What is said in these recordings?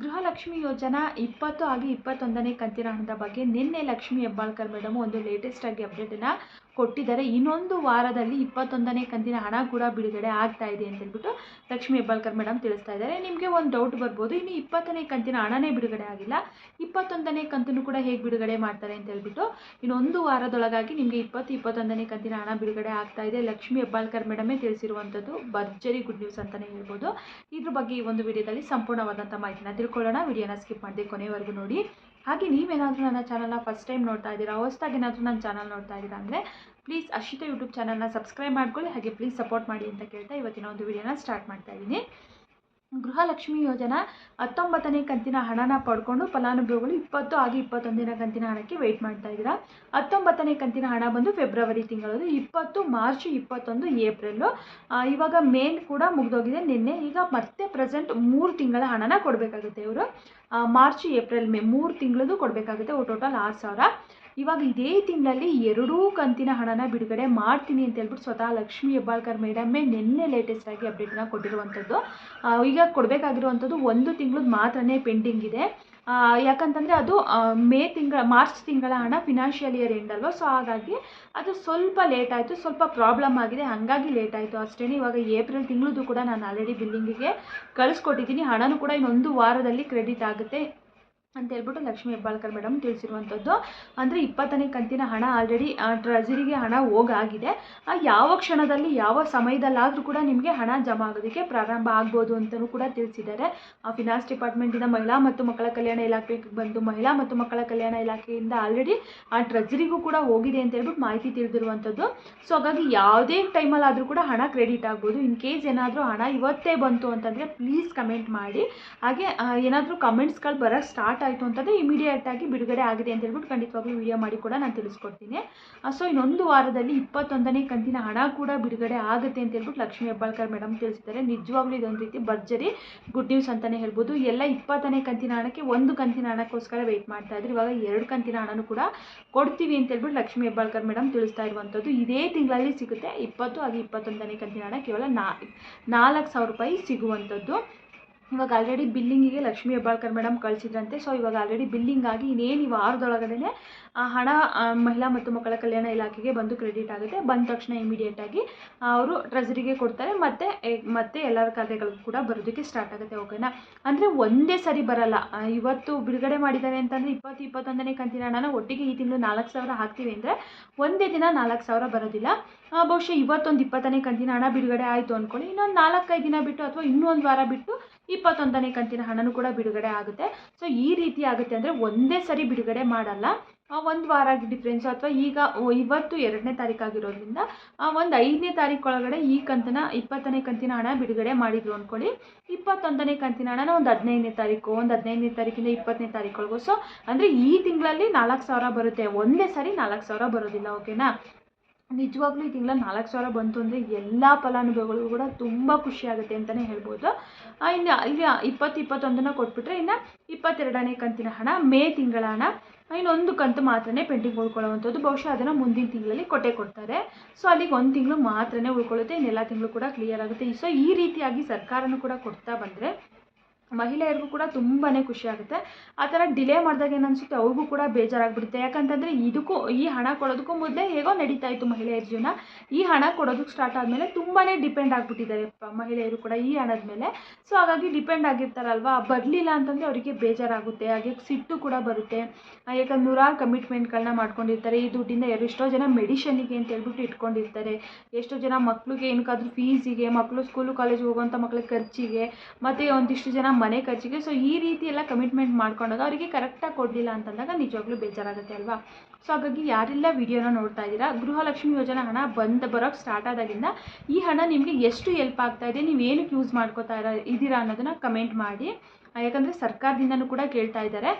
ಗೃಹಲಕ್ಷ್ಮಿ ಯೋಜನಾ ಇಪ್ಪತ್ತು ಹಾಗೆ ಇಪ್ಪತ್ತೊಂದನೇ ಕಂತಿನ ಹಣದ ಬಗ್ಗೆ ನಿನ್ನೆ ಲಕ್ಷ್ಮಿ ಹೆಬ್ಬಾಳ್ಕರ್ ಮೇಡಮ್ ಒಂದು ಲೇಟೆಸ್ಟ್ ಆಗಿ ಅಪ್ಡೇಟನ್ನು ಕೊಟ್ಟಿದ್ದಾರೆ. ಇನ್ನೊಂದು ವಾರದಲ್ಲಿ ಇಪ್ಪತ್ತೊಂದನೇ ಕಂತಿನ ಹಣ ಕೂಡ ಬಿಡುಗಡೆ ಆಗ್ತಾ ಇದೆ ಅಂತ ಹೇಳ್ಬಿಟ್ಟು ಲಕ್ಷ್ಮಿ ಹೆಬ್ಬಾಳ್ಕರ್ ಮೇಡಮ್ ತಿಳಿಸ್ತಾ ಇದ್ದಾರೆ. ನಿಮಗೆ ಒಂದು ಡೌಟ್ ಬರ್ಬೋದು, ಇನ್ನು ಇಪ್ಪತ್ತನೇ ಕಂತಿನ ಹಣನೇ ಬಿಡುಗಡೆ ಆಗಿಲ್ಲ. ಇಪ್ಪತ್ತೊಂದನೇ ಕಂತನ್ನು ಕೂಡ ಹೇಗೆ ಬಿಡುಗಡೆ ಮಾಡ್ತಾರೆ ಅಂತ ಹೇಳ್ಬಿಟ್ಟು ಇನ್ನೊಂದು ವಾರದೊಳಗಾಗಿ ನಿಮಗೆ ಇಪ್ಪತ್ತು, ಇಪ್ಪತ್ತೊಂದನೇ ಕಂತಿನ ಹಣ ಬಿಡುಗಡೆ ಆಗ್ತಾ ಇದೆ. ಲಕ್ಷ್ಮಿ ಹೆಬ್ಬಾಳ್ಕರ್ ಮೇಡಮೇ ತಿಳಿಸಿರುವಂಥದ್ದು ಭರ್ಜರಿ ಗುಡ್ ನ್ಯೂಸ್ ಅಂತಲೇ ಹೇಳ್ಬೋದು. ಇದ್ರ ಬಗ್ಗೆ ಈ ಒಂದು ವಿಡಿಯೋದಲ್ಲಿ ಸಂಪೂರ್ಣವಾದಂಥ ಮಾಹಿತಿನ ತಿಳ್ಕೊಳ್ಳೋಣ. ವಿಡಿಯೋನ ಸ್ಕಿಪ್ ಮಾಡಿದೆ ಕೊನೆವರೆಗೂ ನೋಡಿ. ಹಾಗೆ ನೀವೇನಾದರೂ ನನ್ನ ಚಾನಲ್ನ ಫಸ್ಟ್ ಟೈಮ್ ನೋಡ್ತಾ ಇದ್ದೀರಾ ಹೊಸದಾಗಿ ಏನಾದರೂ ನನ್ನ ಚಾನಲ್ ನೋಡ್ತಾ ಇದ್ದೀರಾ ಅಂದರೆ ಪ್ಲೀಸ್ ಅಶಿತ ಯೂಟ್ಯೂಬ್ ಚಾನಲ್ನ ಸಬ್ಸ್ಕ್ರೈಬ್ ಮಾಡ್ಕೊಳ್ಳಿ, ಹಾಗೆ ಪ್ಲೀಸ್ ಸಪೋರ್ಟ್ ಮಾಡಿ ಅಂತ ಕೇಳ್ತಾ ಇವತ್ತಿನ ಒಂದು ವಿಡಿಯೋನ ಸ್ಟಾರ್ಟ್ ಮಾಡ್ತಾ ಇದ್ದೀನಿ. ಗೃಹಲಕ್ಷ್ಮಿ ಯೋಜನಾ ಹತ್ತೊಂಬತ್ತನೇ ಕಂತಿನ ಹಣನ ಪಡ್ಕೊಂಡು ಫಲಾನುಭವಿಗಳು ಇಪ್ಪತ್ತು ಹಾಗೆ ಇಪ್ಪತ್ತೊಂದಿನ ಕಂತಿನ ಹಣಕ್ಕೆ ವೆಯ್ಟ್ ಮಾಡ್ತಾ ಇದ್ದೀರಾ. ಹತ್ತೊಂಬತ್ತನೇ ಕಂತಿನ ಹಣ ಬಂದು ಫೆಬ್ರವರಿ ತಿಂಗಳದು ಇಪ್ಪತ್ತು ಮಾರ್ಚ್ ಇಪ್ಪತ್ತೊಂದು ಏಪ್ರಿಲ್ಲು ಇವಾಗ ಮೇನ್ ಕೂಡ ಮುಗಿದೋಗಿದೆ. ನಿನ್ನೆ ಈಗ ಮತ್ತೆ ಪ್ರೆಸೆಂಟ್ ಮೂರು ತಿಂಗಳ ಹಣನ ಕೊಡಬೇಕಾಗುತ್ತೆ ಇವರು. ಮಾರ್ಚ್ ಏಪ್ರಿಲ್ ಮೇ ಮೂರು ತಿಂಗಳದು ಕೊಡಬೇಕಾಗುತ್ತೆ ಟೋಟಲ್ ಆರು ಸಾವಿರ. ಇವಾಗ ಇದೇ ತಿಂಗಳಲ್ಲಿ ಎರಡೂ ಕಂತಿನ ಹಣನ ಬಿಡುಗಡೆ ಮಾಡ್ತೀನಿ ಅಂತ ಹೇಳ್ಬಿಟ್ಟು ಸ್ವತಃ ಲಕ್ಷ್ಮಿ ಹೆಬ್ಬಾಳ್ಕರ್ ಮೇಡಮ್ಮೇ ನಿನ್ನೆ ಲೇಟೆಸ್ಟ್ ಆಗಿ ಅಪ್ಡೇಟ್ನ ಕೊಟ್ಟಿರುವಂಥದ್ದು ಈಗ ಕೊಡಬೇಕಾಗಿರುವಂಥದ್ದು ಒಂದು ತಿಂಗಳದ್ದು ಮಾತ್ರನೇ ಪೆಂಡಿಂಗ್ ಇದೆ. ಯಾಕಂತಂದರೆ ಅದು ಮೇ ತಿಂಗಳ, ಮಾರ್ಚ್ ತಿಂಗಳ ಹಣ ಫಿನಾನ್ಷಿಯಲ್ ಇಯರ್ ಎಂಡ್ ಅಲ್ವಾ? ಸೊ ಹಾಗಾಗಿ ಅದು ಸ್ವಲ್ಪ ಲೇಟ್ ಆಯಿತು, ಸ್ವಲ್ಪ ಪ್ರಾಬ್ಲಮ್ ಆಗಿದೆ. ಹಾಗಾಗಿ ಲೇಟ್ ಆಯಿತು ಅಷ್ಟೇ ಇವಾಗ ಏಪ್ರಿಲ್ ತಿಂಗಳದ್ದು ಕೂಡ ನಾನು ಆಲ್ರೆಡಿ ಬಿಲ್ಲಿಂಗಿಗೆ ಕಳಿಸ್ಕೊಟ್ಟಿದ್ದೀನಿ. ಹಣನೂ ಕೂಡ ಇನ್ನೊಂದು ವಾರದಲ್ಲಿ ಕ್ರೆಡಿಟ್ ಆಗುತ್ತೆ. ಅಂತ ಹೇಳ್ಬಿಟ್ಟು ಲಕ್ಷ್ಮೀ ಹೆಬ್ಬಾಳ್ಕರ್ ಮೇಡಮ್ ತಿಳಿಸಿರುವಂಥದ್ದು. ಅಂದರೆ ಇಪ್ಪತ್ತನೇ ಕಂತಿನ ಹಣ ಆಲ್ರೆಡಿ ಟ್ರೆಜರಿಗೆ ಹಣ ಹೋಗಾಗಿದೆ. ಯಾವ ಕ್ಷಣದಲ್ಲಿ, ಯಾವ ಸಮಯದಲ್ಲಾದರೂ ಕೂಡ ನಿಮಗೆ ಹಣ ಜಮಾ ಆಗೋದಕ್ಕೆ ಪ್ರಾರಂಭ ಆಗ್ಬೋದು ಅಂತಲೂ ಕೂಡ ತಿಳಿಸಿದ್ದಾರೆ. ಫಿನಾನ್ಸ್ ಡಿಪಾರ್ಟ್ಮೆಂಟಿಂದ ಮಹಿಳಾ ಮತ್ತು ಮಕ್ಕಳ ಕಲ್ಯಾಣ ಇಲಾಖೆಗೆ ಬಂದು ಮಹಿಳಾ ಮತ್ತು ಮಕ್ಕಳ ಕಲ್ಯಾಣ ಇಲಾಖೆಯಿಂದ ಆಲ್ರೆಡಿ ಆ ಟ್ರೆಜರಿಗೂ ಕೂಡ ಹೋಗಿದೆ ಅಂತ ಹೇಳ್ಬಿಟ್ಟು ಮಾಹಿತಿ ತಿಳಿದಿರುವಂಥದ್ದು. ಸೊ ಹಾಗಾಗಿ ಯಾವುದೇ ಟೈಮಲ್ಲಾದರೂ ಕೂಡ ಹಣ ಕ್ರೆಡಿಟ್ ಆಗ್ಬೋದು. ಇನ್ ಕೇಸ್ ಏನಾದರೂ ಹಣ ಇವತ್ತೇ ಬಂತು ಅಂತಂದರೆ ಪ್ಲೀಸ್ ಕಮೆಂಟ್ ಮಾಡಿ. ಹಾಗೆ ಏನಾದರೂ ಕಮೆಂಟ್ಸ್ಗಳು ಬರೋಕ್ಕೆ ಸ್ಟಾರ್ಟ್ ಆಯಿತು ಅಂತಂದರೆ ಇಮಿಡಿಯೇಟ್ ಆಗಿ ಬಿಡುಗಡೆ ಆಗಿದೆ ಅಂತ ಹೇಳ್ಬಿಟ್ಟು ಖಂಡಿತವಾಗ್ಲೂ ವಿಡಿಯೋ ಮಾಡಿ ಕೂಡ ನಾನು ತಿಳಿಸ್ಕೊಡ್ತೀನಿ. ಸೊ ಇನ್ನೊಂದು ವಾರದಲ್ಲಿ ಇಪ್ಪತ್ತೊಂದನೇ ಕಂತಿನ ಹಣ ಕೂಡ ಬಿಡುಗಡೆ ಆಗುತ್ತೆ ಅಂತ ಹೇಳ್ಬಿಟ್ಟು ಲಕ್ಷ್ಮೀ ಹೆಬ್ಬಾಳ್ಕರ್ ಮೇಡಮ್ ತಿಳಿಸಿದ್ದಾರೆ. ನಿಜವಾಗ್ಲೂ ಇದೊಂದು ರೀತಿ ಭರ್ಜರಿ ಗುಡ್ ನ್ಯೂಸ್ ಅಂತಲೇ ಹೇಳ್ಬೋದು. ಎಲ್ಲ ಇಪ್ಪತ್ತನೇ ಕಂತಿನ ಹಣಕ್ಕೆ ಒಂದು ಕಂತಿನ ಹಣಕ್ಕೋಸ್ಕರ ವೆಯ್ಟ್ ಮಾಡ್ತಾ ಇದ್ರು. ಇವಾಗ ಎರಡು ಕಂತಿನ ಹಣನೂ ಕೂಡ ಕೊಡ್ತೀವಿ ಅಂತ ಹೇಳ್ಬಿಟ್ಟು ಲಕ್ಷ್ಮೀ ಹೆಬ್ಬಾಳ್ಕರ್ ಮೇಡಮ್ ತಿಳಿಸ್ತಾ ಇರುವಂಥದ್ದು ಇದೇ ತಿಂಗಳಲ್ಲಿ ಸಿಗುತ್ತೆ ಇಪ್ಪತ್ತು ಹಾಗೆ ಇಪ್ಪತ್ತೊಂದನೇ ಕಂತಿನ ಹಣ ಕೇವಲ ನಾ, ನಾಲ್ಕು ಸಾವಿರ ರೂಪಾಯಿ ಸಿಗುವಂಥದ್ದು ಇವಾಗ ಆಲ್ರೆಡಿ ಬಿಲ್ಲಿಂಗಿಗೆ ಲಕ್ಷ್ಮೀ ಹೆಬ್ಬಾಳ್ಕರ್ ಮೇಡಮ್ ಕಳಿಸಿದ್ರಂತೆ. ಸೊ ಇವಾಗ ಆಲ್ರೆಡಿ ಬಿಲ್ಲಿಂಗ್ ಆಗಿ ಇನ್ನೇನು ಈ ವಾರದೊಳಗಡೆ ಆ ಹಣ ಮಹಿಳಾ ಮತ್ತು ಮಕ್ಕಳ ಕಲ್ಯಾಣ ಇಲಾಖೆಗೆ ಬಂದು ಕ್ರೆಡಿಟ್ ಆಗುತ್ತೆ. ಬಂದ ತಕ್ಷಣ ಇಮಿಡಿಯೇಟಾಗಿ ಅವರು ಟ್ರೆಜರಿಗೆ ಕೊಡ್ತಾರೆ. ಮತ್ತು ಮತ್ತೆ ಎಲ್ಲರ ಖಾತೆಗಳು ಕೂಡ ಬರೋದಕ್ಕೆ ಸ್ಟಾರ್ಟ್ ಆಗುತ್ತೆ ಓಕೆನಾ ಅಂದರೆ ಒಂದೇ ಸರಿ ಬರಲ್ಲ. ಇವತ್ತು ಬಿಡುಗಡೆ ಮಾಡಿದ್ದಾರೆ ಅಂತಂದರೆ ಇಪ್ಪತ್ತು, ಇಪ್ಪತ್ತೊಂದನೇ ಕಂತಿನ ಹಣನ ಒಟ್ಟಿಗೆ ಈ ತಿಂಗಳು ನಾಲ್ಕು ಸಾವಿರ ಹಾಕ್ತೀವಿ ಅಂದರೆ ಒಂದೇ ದಿನ ನಾಲ್ಕು ಸಾವಿರ ಬರೋದಿಲ್ಲ. ಬಹುಶಃ ಇವತ್ತೊಂದು ಇಪ್ಪತ್ತನೇ ಕಂತಿನ ಹಣ ಬಿಡುಗಡೆ ಆಯಿತು ಅಂದ್ಕೊಳ್ಳಿ ಇನ್ನೊಂದು ನಾಲ್ಕೈದು ದಿನ ಬಿಟ್ಟು ಅಥವಾ ಇನ್ನೊಂದು ವಾರ ಬಿಟ್ಟು ಇಪ್ಪತ್ತೊಂದನೇ ಕಂತಿನ ಹಣನೂ ಕೂಡ ಬಿಡುಗಡೆ ಆಗುತ್ತೆ. ಸೊ ಈ ರೀತಿ ಆಗುತ್ತೆ ಅಂದರೆ ಒಂದೇ ಸರಿ ಬಿಡುಗಡೆ ಮಾಡಲ್ಲ. ಒಂದು ವಾರ ಡಿಫ್ರೆನ್ಸು ಅಥವಾ ಈಗ ಇವತ್ತು ಎರಡನೇ ತಾರೀಕು ಆಗಿರೋದ್ರಿಂದ ಒಂದು ಐದನೇ ತಾರೀಕು ಒಳಗಡೆ ಈ ಕಂತನ ಇಪ್ಪತ್ತನೇ ಕಂತಿನ ಹಣ ಬಿಡುಗಡೆ ಮಾಡಿದ್ರು ಅಂದ್ಕೊಳ್ಳಿ ಇಪ್ಪತ್ತೊಂದನೇ ಕಂತಿನ ಹಣನ ಒಂದು ಹದಿನೈದನೇ ತಾರೀಕು, ಒಂದು ಹದಿನೈದನೇ ತಾರೀಕಿಂದ ಇಪ್ಪತ್ತನೇ ತಾರೀಕೊಳಗೂ ಸೊ ಅಂದರೆ ಈ ತಿಂಗಳಲ್ಲಿ ನಾಲ್ಕು ಸಾವಿರ ಬರುತ್ತೆ. ಒಂದೇ ಸಾರಿ ನಾಲ್ಕು ಸಾವಿರ ಬರೋದಿಲ್ಲ ಓಕೆನಾ ನಿಜವಾಗ್ಲೂ ಈ ತಿಂಗಳ ನಾಲ್ಕು ಸಾವಿರ ಬಂತು ಅಂದರೆ ಎಲ್ಲ ಫಲಾನುಭವಿಗಳಿಗೂ ಕೂಡ ತುಂಬ ಖುಷಿಯಾಗುತ್ತೆ ಅಂತಲೇ ಹೇಳ್ಬೋದು. ಇನ್ನು ಇಲ್ಲಿ ಇಪ್ಪತ್ತು ಇಪ್ಪತ್ತೊಂದನ್ನು ಕೊಟ್ಬಿಟ್ರೆ ಇನ್ನು ಇಪ್ಪತ್ತೆರಡನೇ ಕಂತಿನ ಹಣ ಮೇ ತಿಂಗಳ ಹಣ. ಇನ್ನೊಂದು ಕಂತು ಮಾತ್ರನೇ ಪೆಂಡಿಂಗ್ ಉಳ್ಕೊಳ್ಳುವಂಥದ್ದು. ಬಹುಶಃ ಅದನ್ನು ಮುಂದಿನ ತಿಂಗಳಲ್ಲಿ ಕೊಟ್ಟೆ ಕೊಡ್ತಾರೆ. ಸೊ, ಅಲ್ಲಿಗೆ ಒಂದು ತಿಂಗಳು ಮಾತ್ರನೇ ಉಳ್ಕೊಳ್ಳುತ್ತೆ. ಇನ್ನೆಲ್ಲ ತಿಂಗಳು ಕೂಡ ಕ್ಲಿಯರ್ ಆಗುತ್ತೆ. ಸೊ ಈ ರೀತಿಯಾಗಿ ಸರ್ಕಾರನೂ ಕೂಡ ಕೊಡ್ತಾ ಬಂದರೆ ಮಹಿಳೆಯರಿಗೂ ಕೂಡ ತುಂಬಾ ಖುಷಿ ಆಗುತ್ತೆ. ಆ ಥರ ಡಿಲೇ ಮಾಡಿದಾಗ ಏನನ್ಸುತ್ತೆ ಅವ್ರಿಗೂ ಕೂಡ ಬೇಜಾರಾಗ್ಬಿಡುತ್ತೆ. ಯಾಕಂತಂದರೆ ಇದಕ್ಕೂ, ಈ ಹಣ ಕೊಡೋದಕ್ಕೂ ಮೊದಲೇ ಹೇಗೋ ನಡೀತಾ ಇತ್ತು ಮಹಿಳೆಯರ ಜೀವನ. ಈ ಹಣ ಕೊಡೋದಕ್ಕೆ ಸ್ಟಾರ್ಟ್ ಆದಮೇಲೆ ತುಂಬಾ ಡಿಪೆಂಡ್ ಆಗಿಬಿಟ್ಟಿದ್ದಾರೆ ಮಹಿಳೆಯರು ಕೂಡ ಈ ಹಣದ ಮೇಲೆ. ಸೊ ಹಾಗಾಗಿ ಡಿಪೆಂಡ್ ಆಗಿರ್ತಾರಲ್ವಾ? ಬರಲಿಲ್ಲ ಅಂತಂದರೆ ಅವರಿಗೆ ಬೇಜಾರಾಗುತ್ತೆ. ಹಾಗೆ ಸಿಟ್ಟು ಕೂಡ ಬರುತ್ತೆ. ಯಾಕಂದ್ರೆ ನೂರಾರು ಕಮಿಟ್ಮೆಂಟ್ಗಳನ್ನ ಮಾಡ್ಕೊಂಡಿರ್ತಾರೆ. ಈ ದುಡ್ಡಿಂದ ಎಷ್ಟೋ ಜನ ಮೆಡಿಷನ್ಗೆ ಅಂತ ಹೇಳ್ಬಿಟ್ಟು ಇಟ್ಕೊಂಡಿರ್ತಾರೆ. ಎಷ್ಟೋ ಜನ ಮಕ್ಳಿಗೆ ಏನಕ್ಕಾದ್ರೂ ಫೀಸಿಗೆ ಮಕ್ಕಳು ಸ್ಕೂಲು ಕಾಲೇಜಿಗೆ ಹೋಗುವಂಥ ಮಕ್ಕಳಿಗೆ ಖರ್ಚಿಗೆ, ಮತ್ತು ಒಂದಿಷ್ಟು ಜನ ಮನೆ ಖರ್ಚಿಗೆ ಸೊ ಈ ರೀತಿ ಎಲ್ಲ ಕಮಿಟ್ಮೆಂಟ್ ಮಾಡ್ಕೊಂಡಾಗ ಅವರಿಗೆ ಕರೆಕ್ಟಾಗಿ ಕೊಡಲಿಲ್ಲ ಅಂತಂದಾಗ ನಿಜವಾಗ್ಲೂ ಬೇಜಾರಾಗುತ್ತೆ ಅಲ್ವಾ? ಸೊ ಹಾಗಾಗಿ ಯಾರೆಲ್ಲ ವಿಡಿಯೋನ ನೋಡ್ತಾ ಇದ್ದೀರಾ, ಗೃಹಲಕ್ಷ್ಮಿ ಯೋಜನಾ ಹಣ ಬಂದು ಬರೋಕ್ಕೆ ಸ್ಟಾರ್ಟ್ ಆದಾಗಿಂದ ಈ ಹಣ ನಿಮಗೆ ಎಷ್ಟು ಹೆಲ್ಪ್ ಆಗ್ತಾ ಇದೆ, ನೀವು ಏನಕ್ಕೆ ಯೂಸ್ ಮಾಡ್ಕೋತಾ ಇರೋ, ಇದ್ದೀರಾ ಅನ್ನೋದನ್ನು ಕಮೆಂಟ್ ಮಾಡಿ. ಯಾಕಂದರೆ ಸರ್ಕಾರದಿಂದನೂ ಕೂಡ ಕೇಳ್ತಾ ಇದ್ದಾರೆ.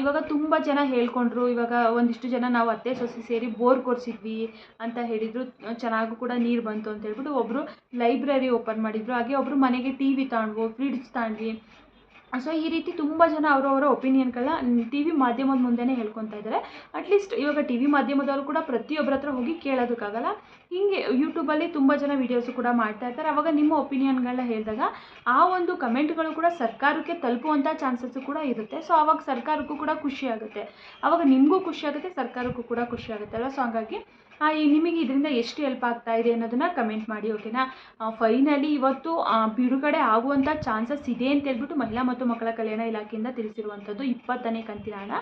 ಇವಾಗ ತುಂಬ ಜನ ಹೇಳ್ಕೊಂಡ್ರು, ಇವಾಗ ಒಂದಿಷ್ಟು ಜನ ನಾವು ಅತ್ತೆ, ಸೊಸೆ ಸೇರಿ ಬೋರ್ ಕೊರೆಸಿದ್ವಿ ಅಂತ ಹೇಳಿದರು. ಚೆನ್ನಾಗೂ ಕೂಡ ನೀರು ಬಂತು ಅಂತ ಹೇಳ್ಬಿಟ್ಟು ಒಬ್ಬರು ಲೈಬ್ರರಿ ಓಪನ್ ಮಾಡಿದರು. ಹಾಗೆ ಒಬ್ಬರು ಮನೆಗೆ ಟಿ ವಿ ಫ್ರಿಡ್ಜ್ ತಗೊಂಡ್ವಿ ಸೊ ಈ ರೀತಿ ತುಂಬ ಜನ ಅವರವರ ಒಪಿನಿಯನ್ಗಳನ್ನ ಟಿ ವಿ ಮಾಧ್ಯಮದ ಮುಂದೆನೇ ಹೇಳ್ಕೊತಾ ಇದ್ದಾರೆ. ಅಟ್ಲೀಸ್ಟ್ ಇವಾಗ ಟಿ ವಿ ಮಾಧ್ಯಮದವರು ಕೂಡ ಪ್ರತಿಯೊಬ್ಬರ ಹತ್ರ ಹೋಗಿ ಕೇಳೋದಕ್ಕಾಗಲ್ಲ. ಹೀಗೆ ಯೂಟ್ಯೂಬಲ್ಲಿ ತುಂಬ ಜನ ವೀಡಿಯೋಸು ಕೂಡ ಮಾಡ್ತಾ ಇರ್ತಾರೆ ಅವಾಗ ನಿಮ್ಮ ಒಪಿನಿಯನ್ಗಳನ್ನ ಹೇಳಿದಾಗ ಆ ಒಂದು ಕಮೆಂಟ್ಗಳು ಕೂಡ ಸರ್ಕಾರಕ್ಕೆ ತಲುಪುವಂಥ ಚಾನ್ಸಸ್ಸು ಕೂಡ ಇರುತ್ತೆ. ಸೊ ಅವಾಗ ಸರ್ಕಾರಕ್ಕೂ ಕೂಡ ಖುಷಿ ಆಗುತ್ತೆ. ಆವಾಗ ನಿಮಗೂ ಖುಷಿ ಆಗುತ್ತೆ, ಸರ್ಕಾರಕ್ಕೂ ಕೂಡ ಖುಷಿ ಆಗುತ್ತೆ ಅಲ್ವಾ? ಸೊ ಹಾಗಾಗಿ ನಿಮಗೆ ಇದರಿಂದ ಎಷ್ಟು ಹೆಲ್ಪ್ ಆಗ್ತಾ ಇದೆ ಅನ್ನೋದನ್ನ ಕಮೆಂಟ್ ಮಾಡಿ ಓಕೆನಾ ಫೈನಲಿ ಇವತ್ತು ಬಿಡುಗಡೆ ಆಗುವಂಥ ಚಾನ್ಸಸ್ ಇದೆ ಅಂತ ಹೇಳ್ಬಿಟ್ಟು ಮಹಿಳಾ ಮತ್ತು ಮಕ್ಕಳ ಕಲ್ಯಾಣ ಇಲಾಖೆಯಿಂದ ತಿಳಿಸಿರುವಂಥದ್ದು ಇಪ್ಪತ್ತನೇ ಕಂತಿನ ಹಣ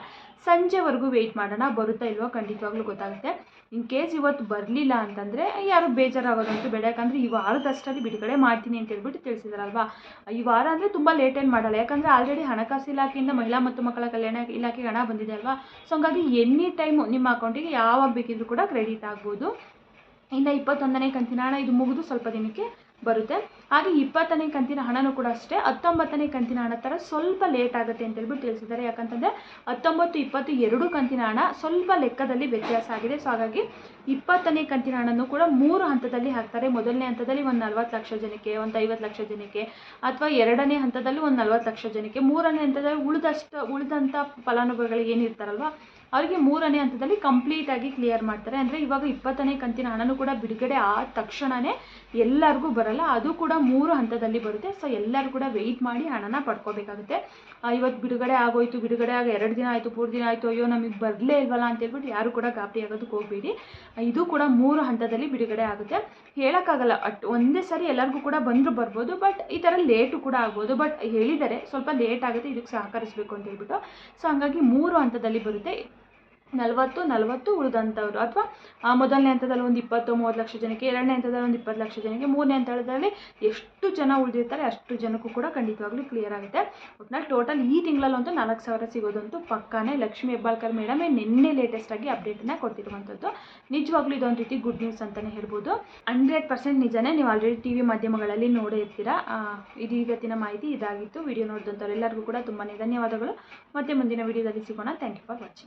ಸಂಜೆವರೆಗೂ ವೆಯ್ಟ್ ಮಾಡೋಣ, ಬರುತ್ತಾ ಇಲ್ವೋ ಖಂಡಿತವಾಗ್ಲೂ ಗೊತ್ತಾಗುತ್ತೆ. ಇನ್ ಕೇಸ್ ಇವತ್ತು ಬರಲಿಲ್ಲ ಅಂತಂದರೆ, ಯಾರು ಬೇಜಾರಾಗೋದಂತೂ ಬೇಡ, ಯಾಕಂದರೆ ಈ ವಾರದಷ್ಟರಲ್ಲಿ ಬಿಡುಗಡೆ ಮಾಡ್ತೀನಿ ಅಂತ ಹೇಳ್ಬಿಟ್ಟು ತಿಳಿಸಿದಾರಲ್ವಾ? ಈ ವಾರ ಅಂದರೆ ತುಂಬ ಲೇಟೇನು ಮಾಡಲ್ಲ, ಯಾಕಂದರೆ ಆಲ್ರೆಡಿ ಹಣಕಾಸು ಇಲಾಖೆಯಿಂದ ಮಹಿಳಾ ಮತ್ತು ಮಕ್ಕಳ ಕಲ್ಯಾಣ ಇಲಾಖೆಗೆ ಹಣ ಬಂದಿದೆ ಅಲ್ವಾ? ಸೊ ಹಂಗಾಗಿ ಎನಿ ಟೈಮು ನಿಮ್ಮ ಅಕೌಂಟಿಗೆ ಯಾವಾಗ ಬೇಕಿದ್ರೂ ಕೂಡ ಕ್ರೆಡಿಟ್ ಆಗ್ಬೋದು ಇನ್ನು ಇಪ್ಪತ್ತೊಂದನೇ ಕಂತಿನ ಹಣ ಇದು ಮುಗಿದು ಸ್ವಲ್ಪ ದಿನಕ್ಕೆ ಬರುತ್ತೆ. ಹಾಗೆ ಇಪ್ಪತ್ತನೇ ಕಂತಿನ ಹಣನೂ ಕೂಡ ಅಷ್ಟೇ. ಹತ್ತೊಂಬತ್ತನೇ ಕಂತಿನ ಹಣ ಥರ ಸ್ವಲ್ಪ ಲೇಟ್ ಆಗುತ್ತೆ ಅಂತ ಹೇಳ್ಬಿಟ್ಟು ತಿಳಿಸಿದ್ದಾರೆ. ಯಾಕಂತಂದರೆ ಹತ್ತೊಂಬತ್ತು, ಇಪ್ಪತ್ತು ಎರಡು ಕಂತಿನ ಹಣ ಸ್ವಲ್ಪ ಲೆಕ್ಕದಲ್ಲಿ ವ್ಯತ್ಯಾಸ ಆಗಿದೆ. ಸೊ ಹಾಗಾಗಿ ಇಪ್ಪತ್ತನೇ ಕಂತಿನ ಹಣನೂ ಕೂಡ ಮೂರು ಹಂತದಲ್ಲಿ ಹಾಕ್ತಾರೆ. ಮೊದಲನೇ ಹಂತದಲ್ಲಿ ಒಂದು ನಲ್ವತ್ತು ಲಕ್ಷ ಜನಕ್ಕೆ, ಒಂದು ಐವತ್ತು ಲಕ್ಷ ಜನಕ್ಕೆ ಅಥವಾ ಎರಡನೇ ಹಂತದಲ್ಲಿ ಒಂದು ನಲ್ವತ್ತು ಲಕ್ಷ ಜನಕ್ಕೆ. ಮೂರನೇ ಹಂತದಲ್ಲಿ ಉಳಿದಷ್ಟು ಉಳಿದಂಥ ಫಲಾನುಭವಿಗಳು ಏನಿರ್ತಾರಲ್ವ ಅವರಿಗೆ ಮೂರನೇ ಹಂತದಲ್ಲಿ ಕಂಪ್ಲೀಟಾಗಿ ಕ್ಲಿಯರ್ ಮಾಡ್ತಾರೆ. ಅಂದರೆ ಇವಾಗ ಇಪ್ಪತ್ತನೇ ಕಂತಿನ ಹಣನೂ ಕೂಡ ಬಿಡುಗಡೆ ಆದ ತಕ್ಷಣವೇ ಎಲ್ಲರಿಗೂ ಬರಲ್ಲ. ಅದು ಕೂಡ ಮೂರು ಹಂತದಲ್ಲಿ ಬರುತ್ತೆ. ಸೊ ಎಲ್ಲರೂ ಕೂಡ ವೆಯ್ಟ್ ಮಾಡಿ ಹಣನ ಪಡ್ಕೋಬೇಕಾಗುತ್ತೆ. ಇವತ್ತು ಬಿಡುಗಡೆ ಆಗೋಯ್ತು, ಬಿಡುಗಡೆ ಆಗ ಎರಡು ದಿನ ಆಯಿತು, ಮೂರು ದಿನ ಆಯಿತು, ಅಯ್ಯೋ, ನಮಗೆ ಬರಲೇ ಇಲ್ವಲ್ಲ ಅಂತ ಹೇಳ್ಬಿಟ್ಟು ಯಾರು ಕೂಡ ಗಾಬರಿ ಆಗೋದಕ್ಕೆ ಹೋಗಬೇಡಿ. ಇದು ಕೂಡ ಮೂರು ಹಂತದಲ್ಲಿ ಬಿಡುಗಡೆ ಆಗುತ್ತೆ. ಹೇಳೋಕ್ಕಾಗಲ್ಲ. ಅಟ್, ಒಂದೇ ಸರಿ ಎಲ್ಲರಿಗೂ ಕೂಡ ಬಂದರೂ ಬರ್ಬೋದು ಬಟ್ ಈ ಥರ ಲೇಟು ಕೂಡ ಆಗ್ಬೋದು. ಬಟ್ ಹೇಳಿದರೆ ಸ್ವಲ್ಪ ಲೇಟ್ ಆಗುತ್ತೆ, ಇದಕ್ಕೆ ಸಹಕರಿಸಬೇಕು ಅಂತ ಹೇಳ್ಬಿಟ್ಟು. ಸೊ ಹಂಗಾಗಿ ಮೂರು ಹಂತದಲ್ಲಿ ಬರುತ್ತೆ. ನಲವತ್ತು ನಲವತ್ತು ಉಳಿದಂಥವ್ರು. ಅಥವಾ ಮೊದಲನೇ ಹಂತದಲ್ಲಿ ಒಂದು ಇಪ್ಪತ್ತು, ಮೂವತ್ತು ಲಕ್ಷ ಜನಕ್ಕೆ, ಎರಡನೇ ಹಂತದಲ್ಲಿ ಒಂದು ಇಪ್ಪತ್ತು ಲಕ್ಷ ಜನಕ್ಕೆ, ಮೂರನೇ ಹಂತದಲ್ಲಿ ಎಷ್ಟು ಜನ ಉಳಿದಿರ್ತಾರೆ ಅಷ್ಟು ಜನಕ್ಕೂ ಕೂಡ ಖಂಡಿತವಾಗ್ಲೂ ಕ್ಲಿಯರ್ ಆಗುತ್ತೆ. ಒಟ್ನಲ್ಲಿ ಟೋಟಲ್ ಈ ತಿಂಗಳಲ್ಲಂತೂ ನಾಲ್ಕು ಸಾವಿರ ಸಿಗೋದಂತೂ ಪಕ್ಕಾನೇ. ಲಕ್ಷ್ಮೀ ಹೆಬ್ಬಾಳ್ಕರ್ ಮೇಡಮೇ ನಿನ್ನೆ ಲೇಟೆಸ್ಟಾಗಿ ಅಪ್ಡೇಟನ್ನು ಕೊಟ್ಟಿರುವಂಥದ್ದು ನಿಜವಾಗ್ಲೂ ಇದೊಂದು ರೀತಿ ಗುಡ್ ನ್ಯೂಸ್ ಅಂತಲೇ ಹೇಳ್ಬೋದು. ಹಂಡ್ರೆಡ್ ಪರ್ಸೆಂಟ್ ನಿಜನೇ ನೀವು ಆಲ್ರೆಡಿ ಟಿ ವಿ ಮಾಧ್ಯಮಗಳಲ್ಲಿ ನೋಡೇ ಇರ್ತೀರಾ? ಇದು ಇವತ್ತಿನ ಮಾಹಿತಿ. ಇದಾಗಿತ್ತು. ವಿಡಿಯೋ ನೋಡಿದಂಥವ್ರೆಲ್ಲರಿಗೂ ಕೂಡ ತುಂಬಾ ಧನ್ಯವಾದಗಳು. ಮತ್ತೆ ಮುಂದಿನ ವಿಡಿಯೋದಲ್ಲಿ ಸಿಗೋಣ. Thank you for watching